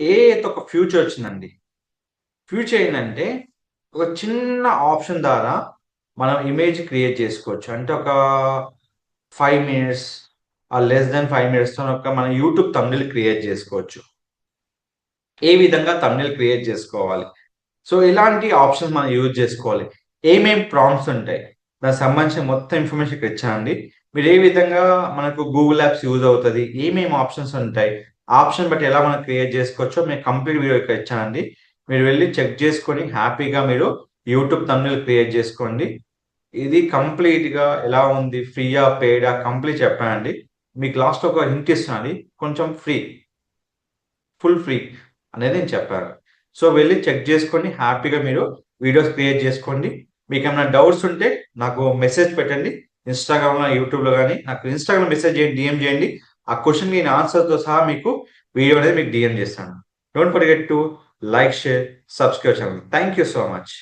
ఏ ఒక ఫ్యూచర్ వచ్చిందండి? ఫ్యూచర్ ఏంటంటే ఒక చిన్న ఆప్షన్ ద్వారా మనం ఇమేజ్ క్రియేట్ చేసుకోవచ్చు. అంటే ఒక ఫైవ్ మినిట్స్ ఆ లెస్ దెన్ ఫైవ్ మినిట్స్తో ఒక మన యూట్యూబ్ తమిళ్ క్రియేట్ చేసుకోవచ్చు. ఏ విధంగా తమిళ్ క్రియేట్ చేసుకోవాలి? సో ఇలాంటి ఆప్షన్స్ మనం యూజ్ చేసుకోవాలి? ఏమేమి ప్రాంప్ట్స్ ఉంటాయి? దానికి సంబంధించిన మొత్తం ఇన్ఫర్మేషన్ ఇక్కడ ఇచ్చానండి. మీరు ఏ విధంగా మనకు గూగుల్ యాప్స్ యూజ్ అవుతుంది? ఏమేమి ఆప్షన్స్ ఉంటాయి? ఆప్షన్ బట్టి ఎలా మనం క్రియేట్ చేసుకోవచ్చో మేము కంప్లీట్ వీడియో ఇక్కడ ఇచ్చానండి. మీరు వెళ్ళి చెక్ చేసుకొని హ్యాపీగా మీరు యూట్యూబ్ తమిళ్ క్రియేట్ చేసుకోండి. ఇది కంప్లీట్గా ఎలా ఉంది? ఫ్రీయా? పేడా? కంప్లీట్ చెప్పానండి. మీకు లాస్ట్ ఒక హింట్ ఇస్తున్నాను కొంచెం ఫ్రీ. ఫుల్ ఫ్రీ అనేది నేను చెప్పాను. సో వెళ్ళి చెక్ చేసుకొని హ్యాపీగా మీరు వీడియోస్ క్రియేట్ చేసుకోండి. మీకు ఏమైనా డౌట్స్ ఉంటే నాకు మెసేజ్ పెట్టండి. ఇన్స్టాగ్రామ్లో యూట్యూబ్లో కానీ నాకు ఇన్స్టాగ్రామ్ మెసేజ్ చేయండి డిఎం చేయండి. ఆ క్వశ్చన్ నేను ఆన్సర్తో సహా మీకు వీడియో అనేది మీకు డిఎం చేస్తాను. Don't forget to like share subscribe channel thank you so much